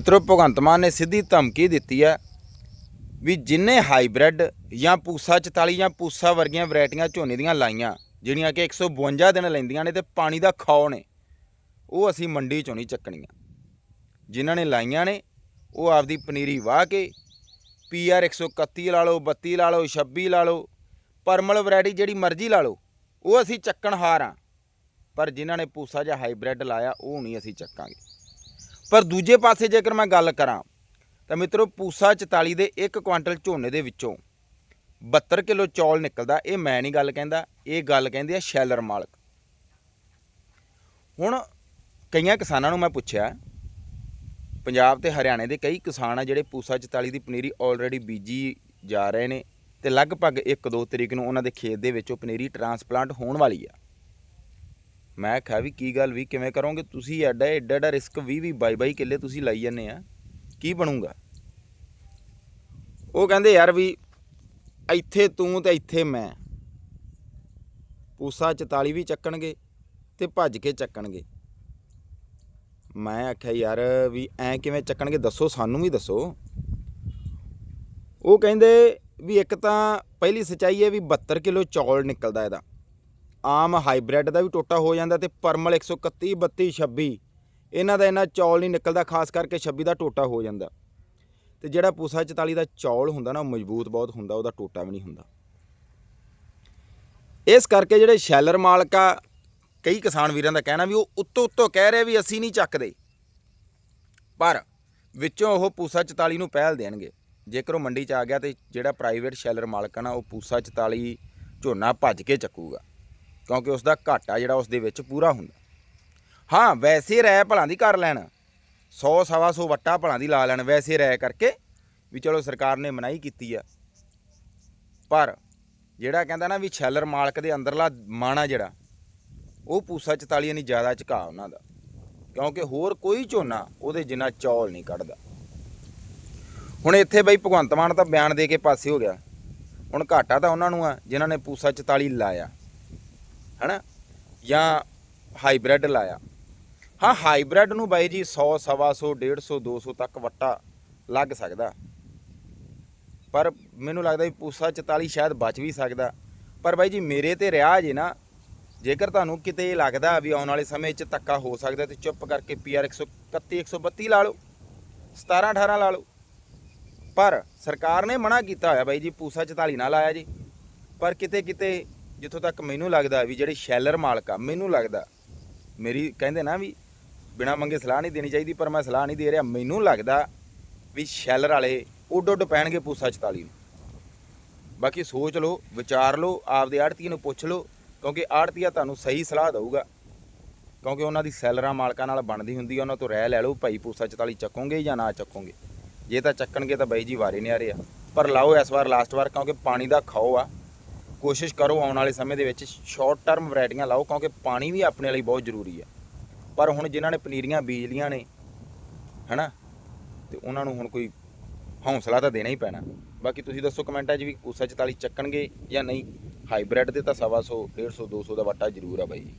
ਮਿੱਤਰੋ, ਭਗਵੰਤ ਮਾਨ ਨੇ ਸਿੱਧੀ ਧਮਕੀ ਦਿੱਤੀ ਹੈ ਵੀ ਜਿੰਨੇ ਹਾਈਬ੍ਰਿਡ ਜਾਂ ਪੂਸਾ 44 ਜਾਂ ਪੂਸਾ ਵਰਗੀਆਂ ਵੈਰਾਈਟੀਆਂ ਝੋਨੇ ਦੀਆਂ ਲਾਈਆਂ, ਜਿਹੜੀਆਂ ਕਿ 152 ਦਿਨ ਲੈਂਦੀਆਂ ਨੇ ਤੇ ਪਾਣੀ ਦਾ ਖਾਓ ਨੇ, ਉਹ ਅਸੀਂ ਮੰਡੀ ਚੋਂ ਨਹੀਂ ਚੱਕਣੀਆਂ। ਜਿਨ੍ਹਾਂ ਨੇ ਲਾਈਆਂ ਨੇ, ਉਹ ਆਪਦੀ ਪਨੀਰੀ ਵਾਹ ਕੇ ਪੀਆਰ 131 ਲਾ ਲਓ 32 ਲਾ ਲਓ 26 ਲਾ ਲਓ, ਪਰਮਲ ਵੈਰਾਈਟੀ ਜਿਹੜੀ ਮਰਜ਼ੀ ਲਾ ਲਓ, ਉਹ ਅਸੀਂ ਚੱਕਣ ਹਾਰ ਆ। ਪਰ ਜਿਨ੍ਹਾਂ ਨੇ ਪੂਸਾ ਜਾਂ ਹਾਈਬ੍ਰਿਡ ਲਾਇਆ, ਉਹ ਨਹੀਂ ਅਸੀਂ ਚੱਕਾਂਗੇ। ਪਰ ਦੂਜੇ ਪਾਸੇ ਜੇਕਰ ਮੈਂ ਗੱਲ ਕਰਾਂ, ਤਾਂ ਮਿੱਤਰੋ ਪੂਸਾ 44 ਦੇ 1 ਕੁਆਂਟਲ ਝੋਨੇ ਦੇ ਵਿੱਚੋਂ 72 ਕਿਲੋ ਚੌਲ ਨਿਕਲਦਾ, ਇਹ ਮੈਂ ਨਹੀਂ ਗੱਲ ਕਹਿੰਦਾ, ਇਹ ਗੱਲ ਕਹਿੰਦੇ ਆ ਸ਼ੈਲਰ ਮਾਲਕ। ਹੁਣ ਕਈਆਂ ਕਿਸਾਨਾਂ ਨੂੰ ਮੈਂ ਪੁੱਛਿਆ, ਪੰਜਾਬ ਤੇ ਹਰਿਆਣੇ ਦੇ ਕਈ ਕਿਸਾਨ ਆ ਜਿਹੜੇ ਪੂਸਾ 44 ਦੀ ਪਨੀਰੀ ਆਲਰੇਡੀ ਬੀਜੀ ਜਾ ਰਹੇ ਨੇ ਤੇ ਲਗਭਗ 1-2 ਤਰੀਕ ਨੂੰ ਉਹਨਾਂ ਦੇ ਖੇਤ ਦੇ ਵਿੱਚ ਉਹ ਪਨੀਰੀ ਟਰਾਂਸਪਲਾਂਟ ਹੋਣ ਵਾਲੀ ਆ। ਮੈਂ ਕਿਹਾ ਵੀ ਕੀ ਗੱਲ ਵੀ, ਕਿਵੇਂ ਕਰੋਗੇ? ਤੁਸੀਂ ਐਡਾ ਐਡਾ ਐਡਾ ਰਿਸਕ 20 20 22 22 ਕਿੱਲੇ ਤੁਸੀਂ ਲਾਈ ਜਾਂਦੇ ਆ। ਕੀ ਬਣੂਗਾ? ਉਹ ਕਹਿੰਦੇ ਯਾਰ ਵੀ ਇੱਥੇ ਤੂੰ ਤੇ ਇੱਥੇ ਮੈਂ। ਪੂਸਾ 44 ਵੀ ਚੱਕਣਗੇ ਤੇ ਭੱਜ ਕੇ ਚੱਕਣਗੇ। ਮੈਂ ਆਖਿਆ ਯਾਰ ਵੀ ਐ ਕਿਵੇਂ ਚੱਕਣਗੇ, ਦੱਸੋ, ਸਾਨੂੰ ਵੀ ਦੱਸੋ। ਉਹ ਕਹਿੰਦੇ ਵੀ ਇੱਕ ਤਾਂ ਪਹਿਲੀ ਸਚਾਈ ਹੈ ਵੀ 72 ਕਿਲੋ ਚੌਲ ਨਿਕਲਦਾ ਇਹਦਾ। ਆਮ ਹਾਈਬ੍ਰਿਡ ਦਾ ਵੀ ਟੋਟਾ ਹੋ ਜਾਂਦਾ ਤੇ ਪਰਮਲ 131 32 26 ਇਹਨਾਂ ਦਾ ਇਹਨਾਂ ਚੌਲ ਨਹੀਂ ਨਿਕਲਦਾ, ਖਾਸ ਕਰਕੇ 26 ਦਾ ਟੋਟਾ ਹੋ ਜਾਂਦਾ। ਤੇ ਜਿਹੜਾ ਪੂਸਾ 44 ਦਾ ਚੌਲ ਹੁੰਦਾ ਨਾ, ਉਹ ਮਜ਼ਬੂਤ ਬਹੁਤ ਹੁੰਦਾ, ਉਹਦਾ ਟੋਟਾ ਵੀ ਨਹੀਂ ਹੁੰਦਾ। ਇਸ ਕਰਕੇ ਜਿਹੜੇ ਸ਼ੈਲਰ ਮਾਲਕ ਆ, ਕਈ ਕਿਸਾਨ ਵੀਰਾਂ ਦਾ ਕਹਿਣਾ ਵੀ ਉਹ ਉੱਤੋਂ ਉੱਤੋਂ ਕਹਿ ਰਹੇ ਵੀ ਅਸੀਂ ਨਹੀਂ ਚੱਕਦੇ। ਪਰ ਵਿੱਚੋਂ ਉਹ ਪੂਸਾ 44 ਨੂੰ ਪਹਿਲ ਦੇਣਗੇ। ਜੇਕਰ ਉਹ ਮੰਡੀ 'ਚ ਆ ਗਿਆ ਤੇ ਜਿਹੜਾ ਪ੍ਰਾਈਵੇਟ ਸ਼ੈਲਰ ਮਾਲਕ ਆ ਨਾ, ਉਹ ਪੂਸਾ 44 ਝੋਨਾ ਭੱਜ ਕੇ ਚੱਕੂਗਾ। ਕਿਉਂਕਿ ਉਸ ਦਾ ਘਾਟਾ ਜਿਹੜਾ ਉਸ ਦੇ ਵਿੱਚ ਪੂਰਾ ਹੁੰਦਾ। ਹਾਂ, ਵੈਸੇ ਰਹਿ ਭਲਾਂ ਦੀ ਕਰ ਲੈਣ। 100 ਸਵਾ ਸੌ ਵੱਟਾ ਭਲਾਂ ਦੀ ਲਾ ਲੈਣ। ਵੈਸੇ ਰਹਿ ਕਰਕੇ ਵੀ ਚਲੋ ਸਰਕਾਰ ਨੇ ਮਨਾਹੀ ਕੀਤੀ ਆ। ਪਰ ਜਿਹੜਾ ਕਹਿੰਦਾ ਨਾ ਵੀ ਛੈਲਰ ਮਾਲਕ ਦੇ ਅੰਦਰਲਾ ਮਾਣਾ ਜਿਹੜਾ, ਉਹ ਪੂਸਾ 44 ਨਹੀਂ ਜ਼ਿਆਦਾ ਝੁਕਾ ਉਹਨਾਂ ਦਾ। ਕਿਉਂਕਿ ਹੋਰ ਕੋਈ ਝੋਨਾ ਉਹਦੇ ਜਿੰਨਾ ਚੌਲ ਨਹੀਂ ਕੱਢਦਾ। ਹੁਣ ਇੱਥੇ ਬਈ ਭਗਵੰਤ ਮਾਨ ਤਾਂ ਬਿਆਨ ਦੇ ਕੇ ਪਾਸੇ ਹੋ ਗਿਆ। ਹੁਣ ਘਾਟਾ ਤਾਂ ਉਹਨਾਂ ਨੂੰ ਆ, ਜਿਨ੍ਹਾਂ ਨੇ ਪੂਸਾ 44 ਲਾਇਆ। ਹਨਾ? ਜਾਂ ਹਾਈਬ੍ਰਿਡ ਲਾਇਆ। ਹਾਂ, ਹਾਈਬ੍ਰਿਡ ਨੂੰ ਬਾਈ ਜੀ 100 ਸਵਾ 100 150 200 ਤੱਕ ਵੱਟਾ ਲੱਗ ਸਕਦਾ। ਪਰ ਮੈਨੂੰ ਲੱਗਦਾ ਵੀ ਪੂਸਾ 44 ਸ਼ਾਇਦ ਬਚ ਵੀ ਸਕਦਾ। ਪਰ ਬਾਈ ਜੀ ਮੇਰੇ ਤੇ ਰਿਹਾ ਜੇ ਨਾ, ਜੇਕਰ ਤੁਹਾਨੂੰ ਕਿਤੇ ਲੱਗਦਾ ਵੀ ਆਉਣ ਵਾਲੇ ਸਮੇਂ 'ਚ ਧੱਕਾ ਹੋ ਸਕਦਾ ਤੇ ਚੁੱਪ ਕਰਕੇ ਪੀਆਰ 131 132 ਲਾ ਲਓ 17 18 ਲਾ ਲਓ। ਪਰ ਸਰਕਾਰ ਨੇ ਮਨਾ ਕੀਤਾ ਹੋਇਆ ਬਾਈ ਜੀ, ਪੂਸਾ 44 ਨਾ ਲਾਇਆ ਜੀ। ਪਰ ਕਿਤੇ ਕਿਤੇ ਜਿੱਥੋਂ ਤੱਕ ਮੈਨੂੰ ਲੱਗਦਾ ਵੀ ਜਿਹੜੇ ਸ਼ੈਲਰ ਮਾਲਕ ਆ, ਮੈਨੂੰ ਲੱਗਦਾ, ਮੇਰੀ ਕਹਿੰਦੇ ਨਾ ਵੀ ਬਿਨਾ ਮੰਗੇ ਸਲਾਹ ਨਹੀਂ ਦੇਣੀ ਚਾਹੀਦੀ, ਪਰ ਮੈਂ ਸਲਾਹ ਨਹੀਂ ਦੇ ਰਿਹਾ, ਮੈਨੂੰ ਲੱਗਦਾ ਵੀ ਸ਼ੈਲਰ ਵਾਲੇ ਉੱਡ ਉੱਡ ਪੈਣਗੇ ਪੂਸਾ 44 ਨੂੰ। ਬਾਕੀ ਸੋਚ ਲਓ, ਵਿਚਾਰ ਲਓ, ਆਪਦੇ ਆੜਤੀ ਨੂੰ ਪੁੱਛ ਲਓ, ਕਿਉਂਕਿ ਆੜਤੀਆ ਤੁਹਾਨੂੰ ਸਹੀ ਸਲਾਹ ਦੇਊਗਾ। ਕਿਉਂਕਿ ਉਹਨਾਂ ਦੀ ਸੈਲਰਾਂ ਮਾਲਕਾਂ ਨਾਲ ਬਣਦੀ ਹੁੰਦੀ ਆ, ਉਹਨਾਂ ਤੋਂ ਰਹਿ ਲੈ ਲਓ, ਭਾਈ ਪੂਸਾ 44 ਚੱਕੋਗੇ ਜਾਂ ਨਾ ਚੱਕੋਗੇ। ਜੇ ਤਾਂ ਚੱਕਣਗੇ ਤਾਂ ਬਾਈ ਜੀ ਵਾਰੇ ਨਿਆਰੇ ਆ। ਪਰ ਲਾਓ ਇਸ ਵਾਰ ਲਾਸਟ ਵਾਰ, ਕਿਉਂਕਿ ਪਾਣੀ ਦਾ ਖਾਓ ਆ। ਕੋਸ਼ਿਸ਼ ਕਰੋ ਆਉਣ ਵਾਲੇ ਸਮੇਂ ਦੇ ਵਿੱਚ ਸ਼ਾਰਟ ਟਰਮ ਵੈਰਾਈਟੀਆਂ ਲਾਓ, ਕਿਉਂਕਿ ਪਾਣੀ ਵੀ ਆਪਣੇ ਲਈ ਬਹੁਤ ਜ਼ਰੂਰੀ ਹੈ। ਪਰ ਹੁਣ ਜਿਨ੍ਹਾਂ ਨੇ ਪਨੀਰੀਆਂ ਬੀਜ ਲੀਆਂ ਨੇ, ਹਨਾ? ਤੇ ਉਹਨਾਂ ਨੂੰ ਹੁਣ ਕੋਈ ਹੌਸਲਾ ਤਾਂ ਦੇਣਾ ਹੀ ਪੈਣਾ। ਬਾਕੀ ਤੁਸੀਂ ਦੱਸੋ ਕਮੈਂਟਾਂ 'ਚ ਵੀ ਪੂਸਾ 44 ਚੱਕਣਗੇ ਜਾਂ ਨਹੀਂ। ਹਾਈਬ੍ਰਿਡ ਦੇ ਤਾਂ ਸਵਾ ਸੌ 150 200 ਦਾ ਵੱਟਾ ਜ਼ਰੂਰ ਆ ਬਾਈ ਜੀ।